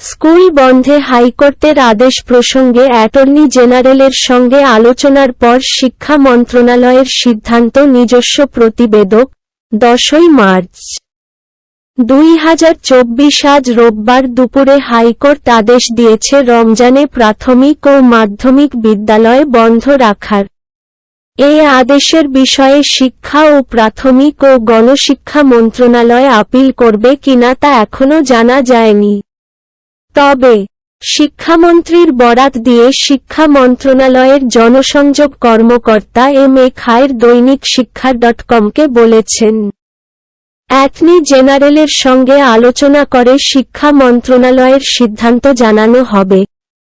School বন্ধে হাইকোর্টের আদেশ প্রসঙ্গে অ্যাটর্নি জেনারেলের সঙ্গে আলোচনার পর শিক্ষা মন্ত্রণালয়ের সিদ্ধান্ত নিজস্ব প্রতিবেদক, দশই মার্চ। দুই হাজার চব্বিশ আজ রোববার দুপুরে হাইকোর্ট আদেশ দিয়েছে রমজানে প্রাথমিক ও মাধ্যমিক বিদ্যালয় বন্ধ রাখার। এ আদেশের বিষয়ে শিক্ষা ও প্রাথমিক ও গণশিক্ষা মন্ত্রণালয় আপিল করবে কিনা তা এখনও জানা যায়নি। তবে, শিক্ষামন্ত্রীর বরাত দিয়ে শিক্ষা মন্ত্রণালয়ের জনসংযোগ কর্মকর্তা এম এ খায়ের দৈনিক শিক্ষা ডট কমকে বলেছেন। অ্যাটর্নি জেনারেলের সঙ্গে আলোচনা করে শিক্ষা মন্ত্রণালয়ের সিদ্ধান্ত জানানো হবে।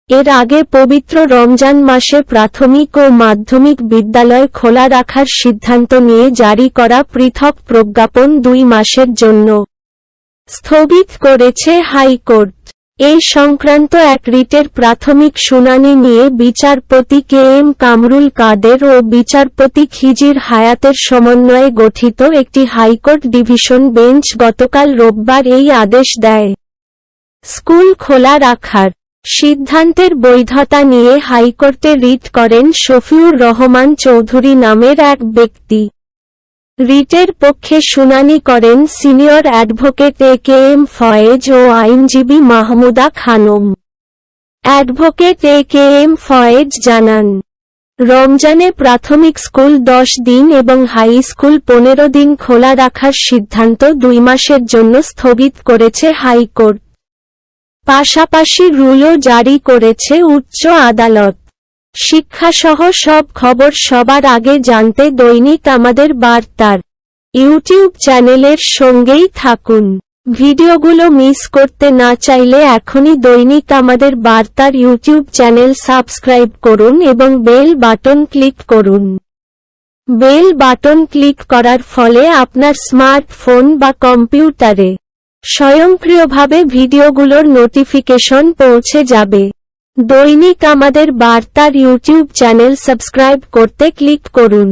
এর আগে পবিত্র রমজান মাসে প্রাথমিক ও মাধ্যমিক বিদ্যালয় খোলা রাখার সিদ্ধান্ত নিয়ে জারি করা পৃথক প্রজ্ঞাপন দুই মাসের জন্য স্থগিত করেছে হাইকোর্ট। এই সংক্রান্ত এক রিটের প্রাথমিক শুনানি নিয়ে বিচারপতি কে এম কামরুল কাদের ও বিচারপতি খিজির হায়াতের সমন্বয়ে গঠিত একটি হাইকোর্ট ডিভিশন বেঞ্চ গতকাল রোববার এই আদেশ দেয়। স্কুল খোলা রাখার সিদ্ধান্তের বৈধতা নিয়ে হাইকোর্টে রিট করেন শফিউর রহমান চৌধুরী নামের এক ব্যক্তি। রিটের পক্ষে শুনানি করেন senior advocate A K M Foyez ও আইনজীবী Mahmuda Khanam. Advocate A K M Foyez জানান, রমজানে প্রাথমিক স্কুল দশ দিন এবং হাই স্কুল পনেরো দিন খোলা রাখার সিদ্ধান্ত দুই মাসের জন্য স্থগিত করেছে হাইকোর্ট। পাশাপাশি রুলও জারি করেছে উচ্চ আদালত। শিক্ষাসহ সব খবর সবার আগে জানতে দৈনিক আমাদের বার্তার ইউটিউব চ্যানেলের সঙ্গেই থাকুন। ভিডিওগুলো মিস করতে না চাইলে এখনই দৈনিক আমাদের বার্তার ইউটিউব চ্যানেল সাবস্ক্রাইব করুন এবং বেল বাটন ক্লিক করুন। বেল বাটন ক্লিক করার ফলে আপনার স্মার্টফোন বা কম্পিউটারে স্বয়ংক্রিয়ভাবে ভিডিওগুলোর নোটিফিকেশন পৌঁছে যাবে। দৈনিক আমাদের বার্তার ইউটিউব চ্যানেল সাবস্ক্রাইব করতে ক্লিক করুন।